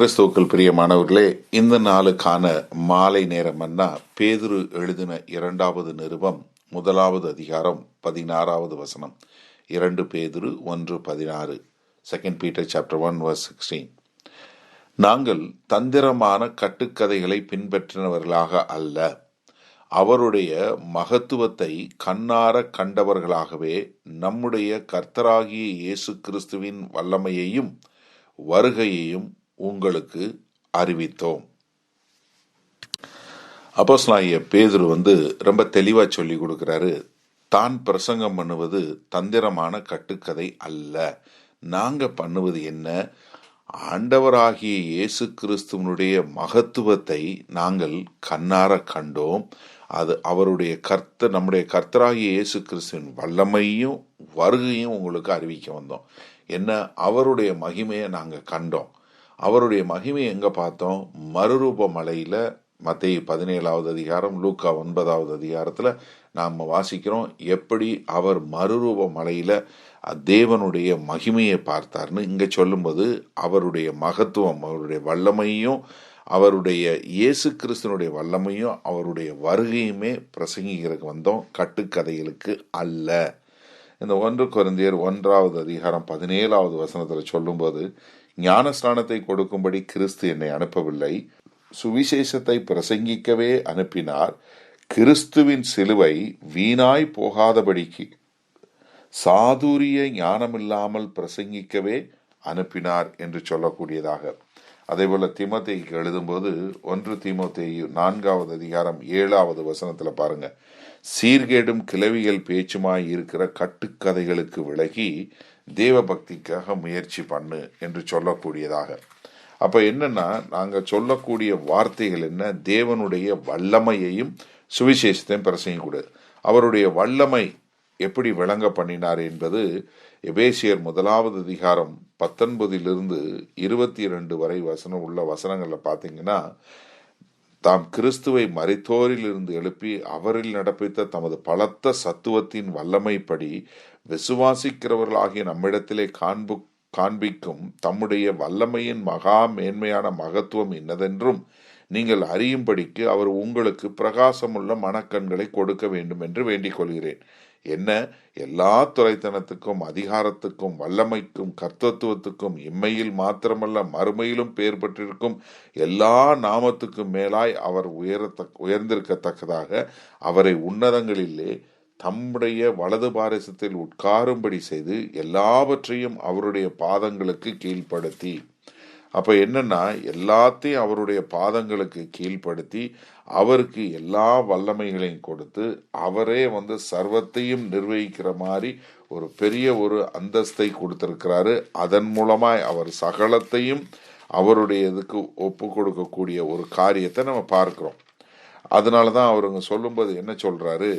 கிறிஸ்துவுக்கள் பிரியமானவர்களே இந்த நாளுக்கான மாலை நேரம் பேதுரு எழுதின இரண்டாவது நிருபம் முதலாவது அதிகாரம் பதினாறாவது வசனம். இரண்டு பேதுரு ஒன்று பதினாறு. Second Peter chapter one verse sixteen நாங்கள் தந்திரமான கட்டுக்கதைகளை பின்பற்றினவர்களாக அல்ல. அவருடைய மகத்துவத்தை கண்ணார கண்டவர்களாகவே நம்முடைய கர்த்தராகிய இயேசு கிறிஸ்துவின் வல்லமையையும் வருகையையும் உங்களுக்கு அறிவித்தோம். அப்போஸ்லாகிய பேதுரு வந்து ரொம்ப தெளிவா சொல்லி கொடுக்கிறாரு தான் பிரசங்கம் பண்ணுவது தந்திரமான கட்டுக்கதை அல்ல. நாங்க பண்ணுவது என்ன? ஆண்டவராகிய இயேசு கிறிஸ்துவனுடைய மகத்துவத்தை நாங்கள் கண்ணார கண்டோம். அது அவருடைய கர்த்த நம்முடைய கர்த்தராகிய இயேசு கிறிஸ்துவின் வல்லமையும் வருகையும் உங்களுக்கு அறிவிக்க வந்தோம். என்ன? அவருடைய மகிமையை நாங்கள் கண்டோம். அவருடைய மகிமை எங்க பார்த்தோம்? மறுரூப மலையில மத்திய பதினேழாவது அதிகாரம் லூக்கா ஒன்பதாவது அதிகாரத்துல நாம் வாசிக்கிறோம் எப்படி அவர் மறுரூப மலையில தேவனுடைய மகிமையை பார்த்தார்னு. இங்க சொல்லும்போது அவருடைய மகத்துவம் அவருடைய வல்லமையும் அவருடைய இயேசு கிறிஸ்தனுடைய வல்லமையும் அவருடைய வருகையுமே பிரசங்கிக்கிறதுக்கு வந்தோம். கட்டுக்கதைகளுக்கு அல்ல. இந்த ஒன்று குழந்தையர் ஒன்றாவது அதிகாரம் பதினேழாவது வசனத்தில் சொல்லும்போது ஞானஸ்நானத்தை கொடுக்கும்படி கிறிஸ்து என்னை அனுப்பவில்லை. சுவிசேஷத்தை பிரசங்கிக்கவே அனுப்பினார். கிறிஸ்துவின் சிலுவை வீணாய் போகாதபடிக்கு சாதுரிய ஞானமில்லாமல் பிரசங்கிக்கவே அனுப்பினார் என்று சொல்லக்கூடியதாக. அதேபோல திமோத்தேயுக்கு எழுதும்போது ஒன்று திமோத்தேயு நான்காவது அதிகாரம் ஏழாவது வசனத்தில் பாருங்க. சீர்கேடும் கிளவிகள் பேச்சுமாய் இருக்கிற கட்டுக்கதைகளுக்கு விலகி தேவபக்திக்காக முயற்சி பண்ணு என்று சொல்லக்கூடியதாக. அப்போ என்னன்னா நாங்கள் சொல்லக்கூடிய வார்த்தைகள் என்ன? தேவனுடைய வல்லமையையும் சுவிசேஷத்தையும் பிரசங்கக்கூடாது அவருடைய வல்லமை எப்படி விளங்க பண்ணினார் என்பது எபேசியர் முதலாவது அதிகாரம் பத்தொன்பதிலிருந்து இருபத்தி இரண்டு வரை வசனம் உள்ள வசனங்களில் பார்த்தீங்கன்னா தாம் கிறிஸ்துவை மறைத்தோரிலிருந்து எழுப்பி அவரில் நடப்பித்த தமது பலத்த சத்துவத்தின் வல்லமைப்படி விசுவாசிக்கிறவர்களாகிய நம்மிடத்திலே காண்பு காண்பிக்கும் தம்முடைய வல்லமையின் மகா மேன்மையான மகத்துவம் என்னதென்றும் நீங்கள் அறியும்படிக்கு அவர் உங்களுக்கு பிரகாசமுள்ள மனக்கண்களை கொடுக்க வேண்டும் என்று வேண்டிக் கொள்கிறேன். என்ன? எல்லா துறைத்தனத்துக்கும் அதிகாரத்துக்கும் வல்லமைக்கும் கர்த்தத்துவத்துக்கும் இம்மையில் மாத்திரமல்ல மறுமையிலும் பெயர் பெற்றிருக்கும் எல்லா நாமத்துக்கும் மேலாய் அவர் உயரத்த உயர்ந்திருக்கத்தக்கதாக அவரை உன்னதங்களிலே தம்முடைய வலது பாரிசத்தில் உட்காரும்படி செய்து எல்லாவற்றையும் அவருடைய பாதங்களுக்கு கீழ்ப்படுத்தி. அப்போ என்னன்னா எல்லாத்தையும் அவருடைய பாதங்களுக்கு கீழ்ப்படுத்தி அவருக்கு எல்லா வல்லமைகளையும் கொடுத்து அவரே வந்து சர்வத்தையும் நிர்வகிக்கிற மாதிரி ஒரு பெரிய ஒரு அந்தஸ்தை கொடுத்திருக்கிறாரு. அதன் மூலமாய் அவர் சகலத்தையும் அவருடைய இதுக்கு ஒப்பு கொடுக்கக்கூடிய ஒரு காரியத்தை நம்ம பார்க்கிறோம். அதனால தான் அவருங்க சொல்லும்போது என்ன சொல்றாரு?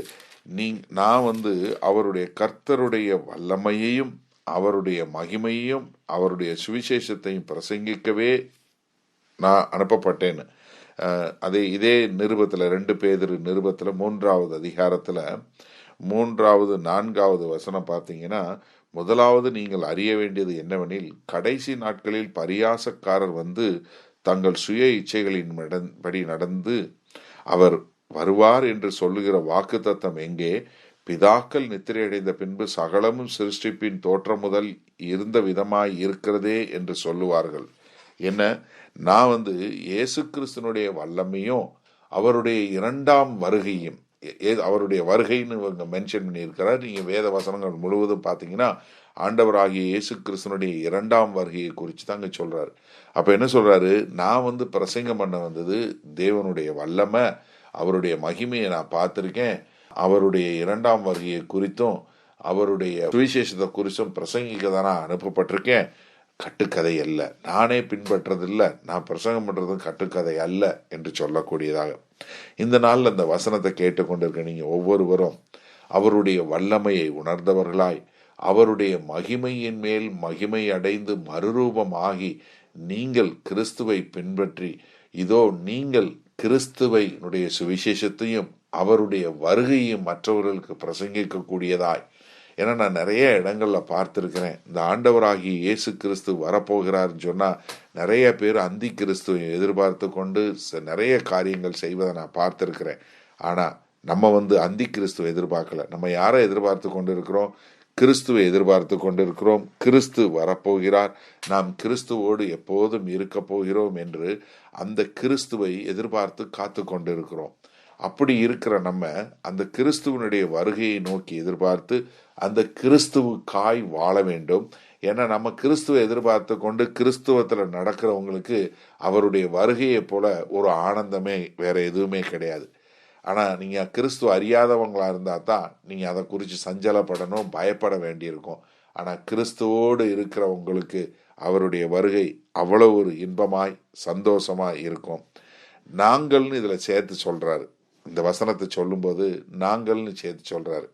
நீ நான் வந்து அவருடைய கர்த்தருடைய வல்லமையையும் அவருடைய மகிமையும் அவருடைய சுவிசேஷத்தையும் பிரசங்கிக்கவே நான் அனுப்பப்பட்டேன்னு. அதே இதே நிருபத்தில் ரெண்டு பேதிரு நிருபத்தில் மூன்றாவது அதிகாரத்தில் மூன்றாவது நான்காவது வசனம் பார்த்தீங்கன்னா முதலாவது நீங்கள் அறிய வேண்டியது என்னவெனில் கடைசி நாட்களில் பரியாசக்காரர் வந்து தங்கள் சுய இச்சைகளின் படி நடந்து அவர் வருவார் என்று சொல்லுகிற வாக்கு தத்தம் எங்கே? பிதாக்கள் நித்திரையடைந்த பின்பு சகலமும் சிருஷ்டிப்பின் தோற்றம் முதல் இருந்த விதமாய் இருக்கிறதே என்று சொல்லுவார்கள். என்ன? நான் வந்து இயேசு கிறிஸ்தனுடைய வல்லமையும் அவருடைய இரண்டாம் வருகையும் அவருடைய வருகைன்னு இவங்க மென்ஷன் பண்ணியிருக்கிறார். நீங்க வேத வசனங்கள் முழுவதும் பார்த்தீங்கன்னா ஆண்டவராகிய இயேசு கிறிஸ்தனுடைய இரண்டாம் வருகையை குறித்து தாங்க சொல்றாரு. அப்ப என்ன சொல்றாரு? நான் வந்து பிரசங்கம் பண்ண வந்தது தேவனுடைய வல்லமை அவருடைய மகிமையை நான் பார்த்துருக்கேன். அவருடைய இரண்டாம் வருகையை குறித்தும் அவருடைய சுவிசேஷத்தை குறித்தும் பிரசங்கிக்க தானே அனுப்பப்பட்டிருக்கேன். கட்டுக்கதை அல்ல. நானே பின்பற்றதில்லை. நான் பிரசங்கம் பண்ணுறதும் கட்டுக்கதை அல்ல என்று சொல்லக்கூடியதாக. இந்த நாளில் அந்த வசனத்தை கேட்டுக்கொண்டிருக்க நீங்கள் ஒவ்வொருவரும் அவருடைய வல்லமையை உணர்ந்தவர்களாய் அவருடைய மகிமையின் மேல் மகிமை அடைந்து மறுரூபமாகி நீங்கள் கிறிஸ்துவை பின்பற்றி இதோ நீங்கள் கிறிஸ்துவை சுவிசேஷத்தையும் அவருடைய வருகையும் மற்றவர்களுக்கு பிரசங்கிக்கக்கூடியதாய். ஏன்னா நான் நிறைய இடங்களில் பார்த்துருக்கிறேன். இந்த ஆண்டவராகிய இயேசு கிறிஸ்து வரப்போகிறார்னு சொன்னால் நிறைய பேர் அந்தி கிறிஸ்துவை எதிர்பார்த்து கொண்டு ச- நிறைய காரியங்கள் செய்வதை நான் பார்த்துருக்கிறேன். ஆனால் நம்ம வந்து அந்தி கிறிஸ்துவை எதிர்பார்க்கல. நம்ம யாரை எதிர்பார்த்து கொண்டு இருக்கிறோம் கிறிஸ்துவை எதிர்பார்த்து கொண்டிருக்கிறோம். கிறிஸ்து வரப்போகிறார். நாம் கிறிஸ்துவோடு எப்போதும் இருக்க போகிறோம் என்று அந்த கிறிஸ்துவை எதிர்பார்த்து காத்து கொண்டிருக்கிறோம். அப்படி இருக்கிற நம்ம அந்த கிறிஸ்துவனுடைய வருகையை நோக்கி எதிர்பார்த்து அந்த கிறிஸ்துவுக்காய் வாழ வேண்டும். ஏன்னா நம்ம கிறிஸ்துவை எதிர்பார்த்து கொண்டு கிறிஸ்துவத்தில் நடக்கிறவங்களுக்கு அவருடைய வருகையை போல ஒரு ஆனந்தமே வேற எதுவுமே கிடையாது. ஆனால் நீங்கள் கிறிஸ்துவ அறியாதவங்களாக இருந்தால் தான் நீங்கள் அதை குறித்து சஞ்சலப்படணும் பயப்பட வேண்டியிருக்கும். ஆனால் கிறிஸ்துவோடு இருக்கிறவங்களுக்கு அவருடைய வருகை அவ்வளோ ஒரு இன்பமாய் சந்தோஷமாய் இருக்கும். நாங்கள்னு இதில் சேர்த்து சொல்கிறாரு இந்த வசனத்தை சொல்லும்போது நாங்கள்னு சேர்த்து சொல்கிறாரு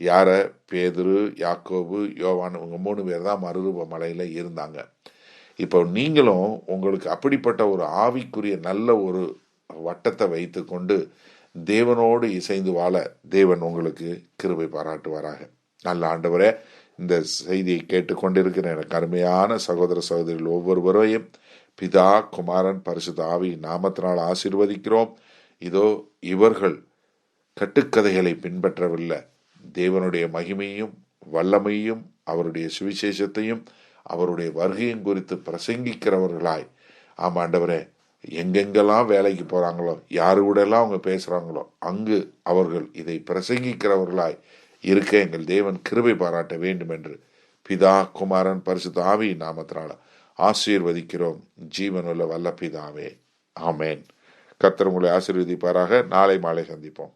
யார? பேதுரு யாக்கோபு யோவான் இவங்க மூணு பேர் தான் மறுரூப மலையில் இருந்தாங்க. இப்போ நீங்களும் உங்களுக்கு அப்படிப்பட்ட ஒரு ஆவிக்குரிய நல்ல ஒரு வட்டத்தை வைத்துக்கொண்டு தேவனோடு இசைந்து வாழ தேவன் உங்களுக்கு கிருபை பாராட்டுவாராக. நல்ல ஆண்டவரே இந்த செய்தியை கேட்டுக்கொண்டிருக்கிற எனக்கு அருமையான சகோதர சகோதரிகள் ஒவ்வொருவரையும் பிதா குமாரன் பரிசுத்த ஆவி நாமத்தினால் ஆசீர்வதிக்கிறோம். இதோ இவர்கள் கட்டுக்கதைகளை பின்பற்றவில்லை. தேவனுடைய மகிமையும் வல்லமையும் அவருடைய சுவிசேஷத்தையும் அவருடைய வருகையும் குறித்து பிரசங்கிக்கிறவர்களாய். ஆமா ஆண்டவரே எங்கெங்கெல்லாம் வேலைக்கு போறாங்களோ யாரு கூடலாம் அவங்க பேசுறாங்களோ அங்கு அவர்கள் இதை பிரசங்கிக்கிறவர்களாய் இருக்க எங்கள் தேவன் கிருபை பாராட்ட வேண்டும் என்று பிதா குமாரன் பரிசுத்த ஆவி நாமத்தினால ஆசீர்வதிக்கிறோம். ஜீவனுள்ள வல்ல பிதாவே ஆமேன். கர்த்தர் உங்களை ஆசீர்வதிப்பாராக. நாளை மாலை சந்திப்போம்.